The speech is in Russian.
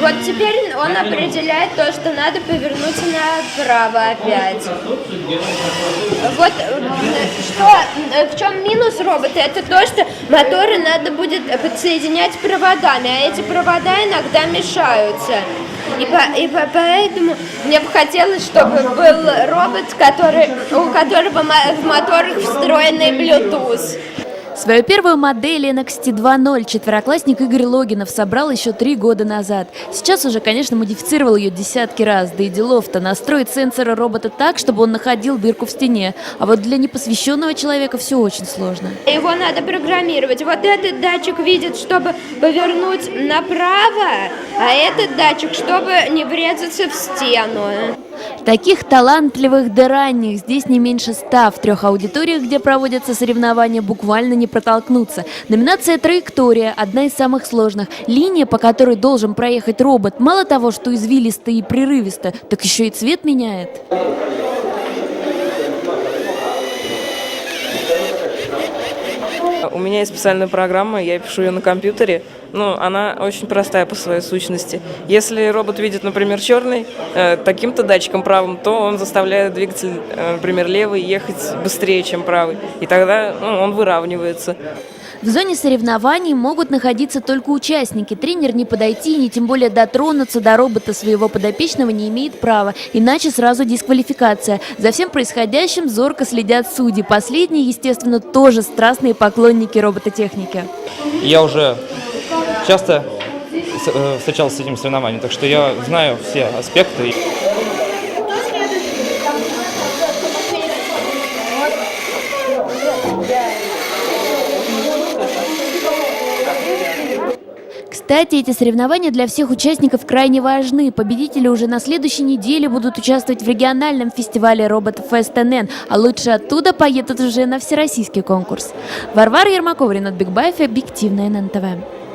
Вот теперь он определяет то, что надо повернуть направо опять. Вот что, в чем минус робота, это то, что моторы надо будет подсоединять проводами, а эти провода иногда мешаются. И, по- и по- поэтому мне бы хотелось, чтобы был робот, который, у которого в моторах встроенный Bluetooth. Свою первую модель NXT 2.0 четвероклассник Игорь Логинов собрал еще три года назад. Сейчас уже, конечно, модифицировал ее десятки раз, да и делов-то настроить сенсоры робота так, чтобы он находил дырку в стене. А вот для непосвященного человека все очень сложно. Его надо программировать. Вот этот датчик видит, чтобы повернуть направо, а этот датчик, чтобы не врезаться в стену. Таких талантливых да ранних здесь не меньше ста. В трех аудиториях, где проводятся соревнования, буквально не протолкнуться. Номинация «Траектория» – одна из самых сложных. Линия, по которой должен проехать робот, мало того, что извилисто и прерывисто, так еще и цвет меняет. У меня есть специальная программа, я пишу ее на компьютере. Ну, она очень простая по своей сущности. Если робот видит, например, черный, э, таким-то датчиком правым, то он заставляет двигатель, э, например, левый ехать быстрее, чем правый. И тогда ну, он выравнивается. В зоне соревнований могут находиться только участники. Тренер не подойти, ни тем более дотронуться до робота своего подопечного не имеет права, иначе сразу дисквалификация. За всем происходящим зорко следят судьи. Последние, естественно, тоже страстные поклонники робототехники. Я уже часто э, встречался с этим соревнованием, так что я знаю все аспекты. Кстати, эти соревнования для всех участников крайне важны. Победители уже на следующей неделе будут участвовать в региональном фестивале роботов СТНН, а лучше оттуда поедут уже на всероссийский конкурс. Варвара Ермакова, Ренат Бигбаев, Объективная ННТВ.